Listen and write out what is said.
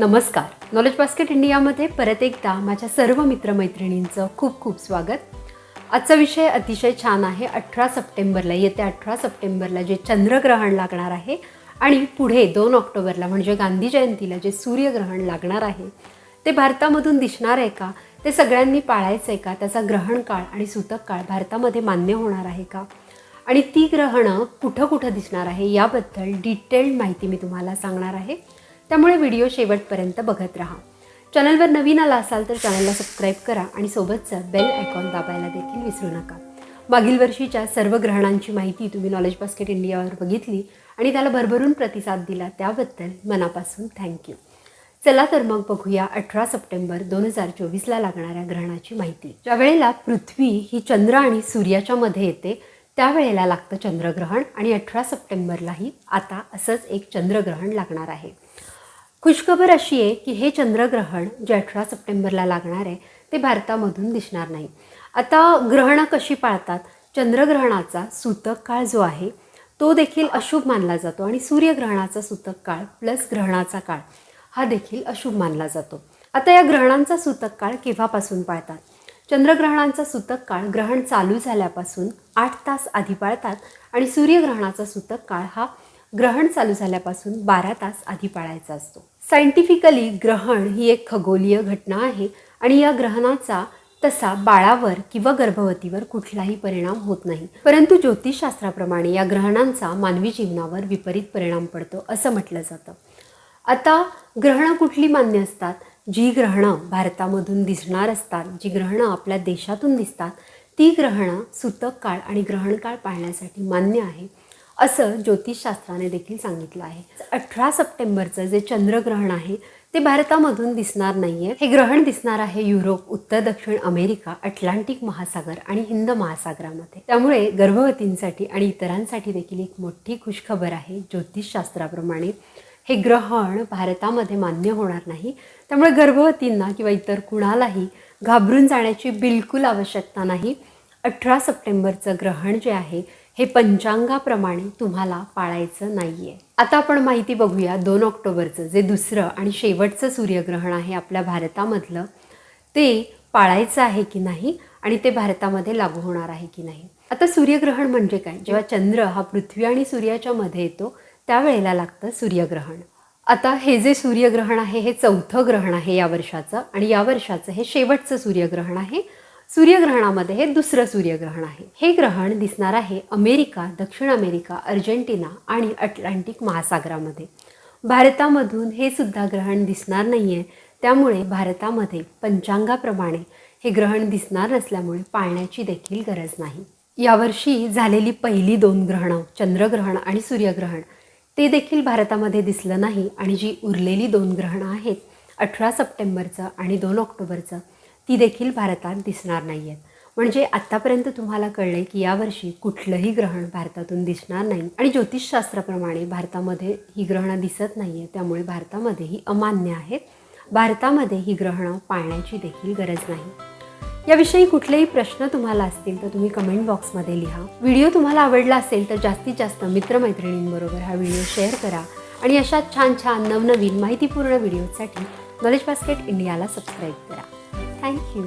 नमस्कार. Knowledge basket इंडियामध्ये परत एकदा माझ्या सर्व मित्रमैत्रिणींचं खूप खूप स्वागत. आजचा विषय अतिशय छान आहे. अठरा सप्टेंबरला येत्या अठरा सप्टेंबरला जे चंद्रग्रहण लागणार आहे आणि पुढे दोन ऑक्टोबरला म्हणजे गांधी जयंतीला जे सूर्यग्रहण लागणार आहे ते भारतामधून दिसणार आहे का? ते सगळ्यांनी पाळायचं आहे का? त्याचा ग्रहण काळ आणि सूतक काळ भारतामध्ये मान्य होणार आहे का? आणि ती ग्रहणं कुठं कुठं दिसणार आहे याबद्दल डिटेल्ड माहिती मी तुम्हाला सांगणार आहे. त्यामुळे व्हिडिओ शेवटपर्यंत बघत राहा. चॅनलवर नवीन आला असाल तर चॅनलला सबस्क्राईब करा आणि सोबतचं बेल आयकॉन दाबायला देखील विसरू नका. मागील वर्षीच्या सर्व ग्रहणांची माहिती तुम्ही नॉलेज बास्केट इंडियावर बघितली आणि त्याला भरभरून प्रतिसाद दिला त्याबद्दल मनापासून थँक्यू चला तर मग बघूया अठरा सप्टेंबर दोन हजार चोवीसला लागणाऱ्या ग्रहणाची माहिती. ज्या वेळेला पृथ्वी ही चंद्र आणि सूर्याच्या मध्ये येते त्यावेळेला लागतं चंद्रग्रहण आणि अठरा सप्टेंबरलाही आता असंच एक चंद्रग्रहण लागणार आहे. खुशखबर अशी आहे की हे चंद्रग्रहण जे अठरा सप्टेंबरला लागणार आहे ते भारतामधून दिसणार नाही. आता ग्रहणं कशी पाळतात? चंद्रग्रहणाचा सूतक काळ जो आहे तो देखील अशुभ मानला जातो आणि सूर्यग्रहणाचा सूतक काळ प्लस ग्रहणाचा काळ हा देखील अशुभ मानला जातो. आता या ग्रहणांचा सूतक काळ केव्हापासून पाळतात? चंद्रग्रहणांचा सूतक काळ ग्रहण चालू झाल्यापासून आठ तास आधी पाळतात आणि सूर्यग्रहणाचा सूतक काळ हा ग्रहण चालू झाल्यापासून बारा तास आधी पाळायचा असतो. सायंटिफिकली ग्रहण ही एक खगोलीय घटना आहे आणि या ग्रहणाचा तसा बाळावर किंवा गर्भवतीवर कुठलाही परिणाम होत नाही. परंतु ज्योतिषशास्त्राप्रमाणे या ग्रहणांचा मानवी जीवनावर विपरीत परिणाम पडतो असं म्हटलं जातं. आता ग्रहणं कुठली मान्य असतात? जी ग्रहणं भारतामधून दिसणार असतात जी ग्रहणं आपल्या देशातून दिसतात ती ग्रहणं सूतक काळ आणि ग्रहण काळ पाळण्यासाठी मान्य आहे. असं ज्योतिषशास्त्राने देखील सांगितलं आहे. अठरा सप्टेंबरचं जे चंद्रग्रहण आहे ते भारतामधून दिसणार नाही आहे हे ग्रहण दिसणार आहे युरोप उत्तर दक्षिण अमेरिका अटलांटिक महासागर आणि हिंद महासागरामध्ये. त्यामुळे गर्भवतींसाठी आणि इतरांसाठी देखील एक मोठी खुशखबर आहे ज्योतिषशास्त्राप्रमाणे. हे ग्रहण भारतामध्ये मान्य होणार नाही. त्यामुळे गर्भवतींना किंवा इतर कुणालाही घाबरून जाण्याची बिलकुल आवश्यकता नाही. अठरा सप्टेंबरचं ग्रहण जे आहे हे पंचांगाप्रमाणे तुम्हाला पाळायचं नाही आहे आता आपण माहिती बघूया दोन ऑक्टोबरचं जे दुसरं आणि शेवटचं सूर्यग्रहण आहे आपल्या भारतामधलं. ते पाळायचं आहे की नाही आणि ते भारतामध्ये लागू होणार आहे की नाही? आता सूर्यग्रहण म्हणजे काय? जेव्हा चंद्र हा पृथ्वी आणि सूर्याच्या मध्ये येतो त्यावेळेला लागतं सूर्यग्रहण. आता हे जे सूर्यग्रहण आहे हे चौथं ग्रहण आहे या वर्षाचं आणि या वर्षाचं हे शेवटचं सूर्यग्रहण आहे. सूर्यग्रहणामध्ये हे दुसरं सूर्यग्रहण आहे. हे ग्रहण दिसणार आहे अमेरिका दक्षिण अमेरिका अर्जेंटिना आणि अटलांटिक महासागरामध्ये. भारतामधून हे सुद्धा ग्रहण दिसणार नाही आहे त्यामुळे भारतामध्ये पंचांगाप्रमाणे हे ग्रहण दिसणार नसल्यामुळे पाळण्याची देखील गरज नाही. यावर्षी झालेली पहिली दोन ग्रहणं चंद्रग्रहण आणि सूर्यग्रहण ते देखील भारतामध्ये दिसलं नाही आणि जी उरलेली दोन ग्रहणं आहेत अठरा सप्टेंबरचं आणि दोन ऑक्टोबरचं ती देखील भारतात दिसणार नाही आहेत म्हणजे आत्तापर्यंत तुम्हाला कळले की यावर्षी कुठलंही ग्रहण भारतातून दिसणार नाही. आणि ज्योतिषशास्त्राप्रमाणे भारतामध्ये ही ग्रहणं दिसत नाही आहे त्यामुळे भारतामध्ये ही अमान्य आहेत. भारतामध्ये ही ग्रहणं पाळण्याची देखील गरज नाही. याविषयी कुठलेही प्रश्न तुम्हाला असतील तर तुम्ही कमेंट बॉक्समध्ये लिहा. व्हिडिओ तुम्हाला आवडला असेल तर जास्तीत जास्त मित्रमैत्रिणींबरोबर हा व्हिडिओ शेअर करा. आणि अशा छान छान नवनवीन माहितीपूर्ण व्हिडिओसाठी नॉलेज बास्केट इंडियाला सबस्क्राईब करा. Thank you